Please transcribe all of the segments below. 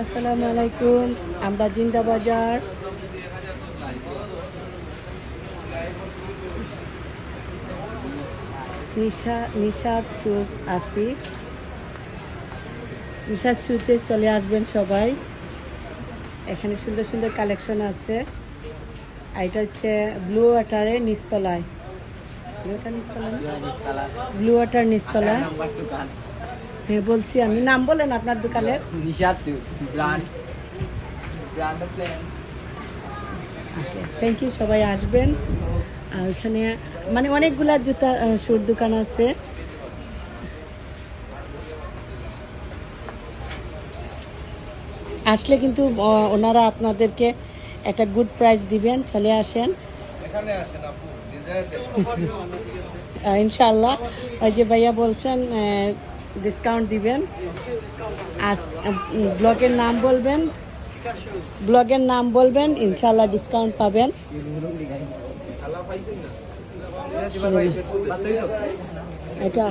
আসসালামু আলাইকুম, আমরা জিন্দা বাজার নিশা, নিশাদ সুপ আছি নিশাদ সুতে চলে আসবেন সবাই। এখানে সুন্দর সুন্দর কালেকশন আছে। এটা হচ্ছে ব্লু ওয়াটারের নিচতলায়। ব্লু ওয়াটার নিচতলায় হ্যাঁ বলছি আমি। নাম বলেন আপনার দোকানের? থ্যাংক ইউ সবাই আসবেন। আর এখানে মানে অনেকগুলা জুতা শুট দোকান আছে। আসলে কিন্তু ওনারা আপনাদেরকে একটা গুড প্রাইস দিবেন। চলে আসেন। ইনশাল্লাহ ওই যে ভাইয়া বলছেন ডিসকাউন্ট দিবেন। আজ ব্লগের নাম বলবেন ব্লগের নাম বলবেন ইনশাল্লাহ ডিসকাউন্ট পাবেন। এটা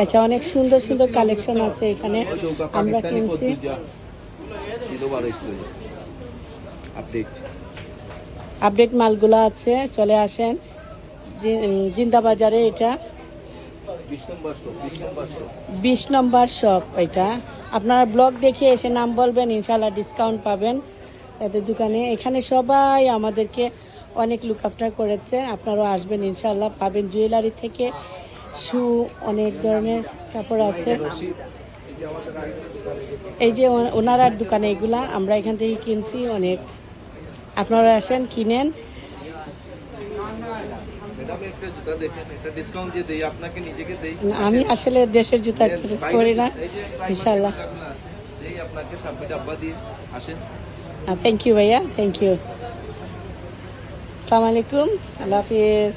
আচ্ছা অনেক সুন্দর সুন্দর কালেকশন আছে এখানে। আমরা কিনছি। আপডেট আপডেট মালগুলো আছে চলে আসেন। জি- উম, জিন্দা বাজারে এটা। বিশ নম্বর শপ এটা। আপনারা ব্লগ দেখে এসে নাম বলবেন ইনশাল্লাহ ডিসকাউন্ট পাবেন। তাদের দোকানে। এখানে সবাই আমাদেরকে অনেক লুক আফটার করেছে। আপনারাও আসবেন ইনশাল্লাহ পাবেন জুয়েলারি থেকে শু অনেক ধরনের কাপড় আছে। এই যে ওনারার দোকানে এগুলা, আমরা এখান থেকে কিনছি অনেক। আপনারা আসেন, কিনেন। আমি আসলে দেশের জুতা করি না ইনশাল্লাহ থ্যাংক ইউ ভাইয়া থ্যাংক ইউ আসসালামু আলাইকুম, আল্লাহ হাফিজ।